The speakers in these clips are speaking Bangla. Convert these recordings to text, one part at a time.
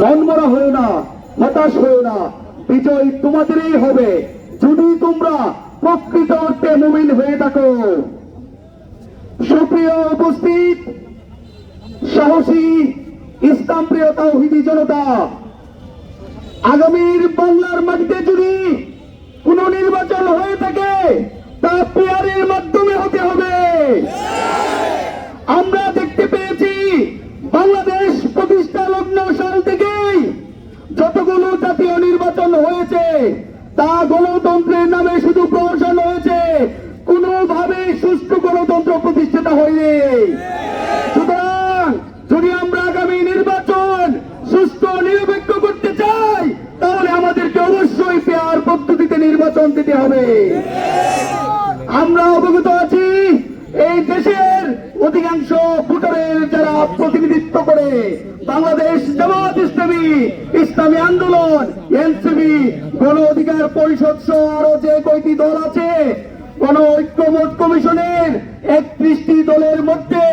মনমরা হয়েও না, হতাশ হয়েও না। বিজয় তোমাদেরই হবে। যদি তোমরা প্রকৃত অর্থে মুমিন হয়ে থাকো। সুপ্রিয় উপস্থিত, সাহসী, ইসলাম প্রিয়তা জনতা, আগামীর বাংলার মাটিতে যদি কোন নির্বাচন হয়ে থাকে তা পেয়ারের মাধ্যমে হতে হবে আমরা দেখতে পেয়েছি বাংলাদেশ প্রতিষ্ঠা লগ্ন সাল থেকেই যতগুলো জাতীয় নির্বাচন হয়েছে, তা গণতন্ত্রের নামে শুধু প্রহসন হয়েছে, কোনোভাবে সুষ্ঠু গণতন্ত্র প্রতিষ্ঠিত হয়নি। সুতরাং যদি আমরা আগামী নির্বাচন নিরপেক্ষ করতে চাই, তাহলে আমাদেরকে অবশ্যই পেয়ার পদ্ধতিতে নির্বাচন দিতে হবে। আমরা অবগত আছি, এই দেশের অধিকাংশ ভোটারের যারা প্রতিনিধিত্ব করে বাংলাদেশ জামাত ইসলামী ইসলামী আন্দোলন এনসিবি গণ অধিকার পরিষদ সহ আরও যে কয়টি দল আছে কোন ঐক্যমত কমিশনের একত্রিশটি দলের মধ্যে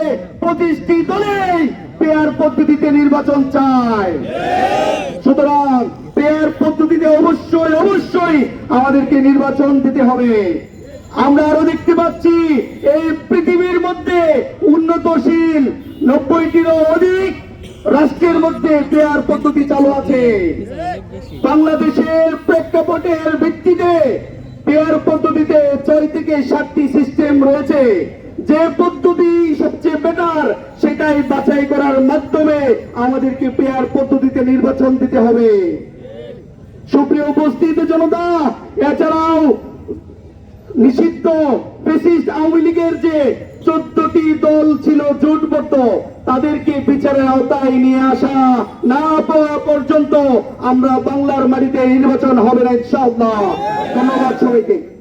পঁচিশটি দলেই পেয়ার পদ্ধতিতে নির্বাচন চায়। সুতরাং পেয়ার পদ্ধতিতে অবশ্যই অবশ্যই আমাদেরকে নির্বাচন দিতে হবে। আমরা আরও দেখতে পাচ্ছি, এই পৃথিবীর মধ্যে উন্নতশীল নব্বইটিরও অধিক রাষ্ট্রের মধ্যে পেয়ার পদ্ধতি চালু আছে। বাংলাদেশের প্রেক্ষাপটের ভিত্তিতে পেয়ার পদ্ধতিতে ছয় থেকে সাতটি সিস্টেম রয়েছে। যে পদ্ধতি সবচেয়ে বেটার সেটাই বাছাই করার মাধ্যমে আমাদেরকে পেয়ার পদ্ধতিতে নির্বাচন দিতে হবে। সুপ্রিয় উপস্থিত জনতা, এছাড়াও নিষিদ্ধ ফেসিস্ট আওয়ামী লীগের যে চোদ্দটি দল ছিল জোটবদ্ধ তাদেরকে বিচারের আওতায় নিয়ে আসা না পাওয়া পর্যন্ত আমরা বাংলার মাটিতে নির্বাচন হবে না ইনশাআল্লাহ। ধন্যবাদ সবাইকে।